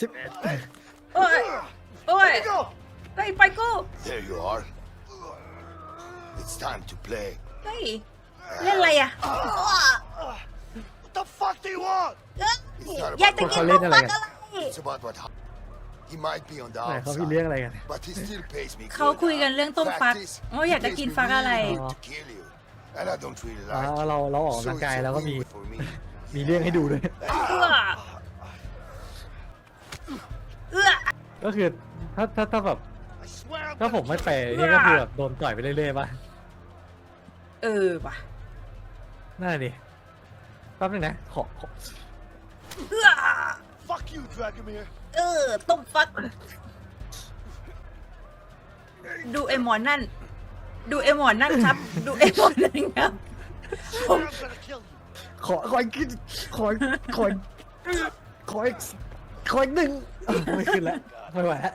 สิบเอ็ดโอ้ย โอ้ย Let me go! เฮ้ยไปกู There you are. It's time to play. เฮ้ย เล่นอะไรอะ What the fuck do you want? เอ้ยอยากจะกินลูกฟักอะไร It's about what happened. He might be on the ไหนเขาพี่เลี้ยง outside, อะไรกัน but he still pays me เขา good. คุยกันเรื่องต้มฟัก Fact is, โอ้ยอยากจะ he กิน pays ฟัก me อะไร really good to kill you, and I don't really อ๋อ like it. เราเราออกกำ So ลัง it's กาย a แล้วก็มี win for me. มีเรื่องให้ดูด้วยเอื้อเอื้อ ก็คือถ้าถ้าถ้าแบบ I swear I'm ถ้าผม gonna ไม่ kill ไปนี่ก็คือแบบโดนต่อยไปเรื่อยๆป่ะเออว่ะน่าดิแป๊บนึงนะขอขอเอื้อ you. Fuck you, Dragomir. เออต้มฟักดูไอหมอนนั่น ดูไอหมอนนั่นครับ ดูไอหมอนนั่นครับ I swear I'm gonna kill you. ขอขออีกขึ้นขอขอขอ อีกขออีกหนึ่งไม่ขึ้นแล้วไม่ไหวแล้ว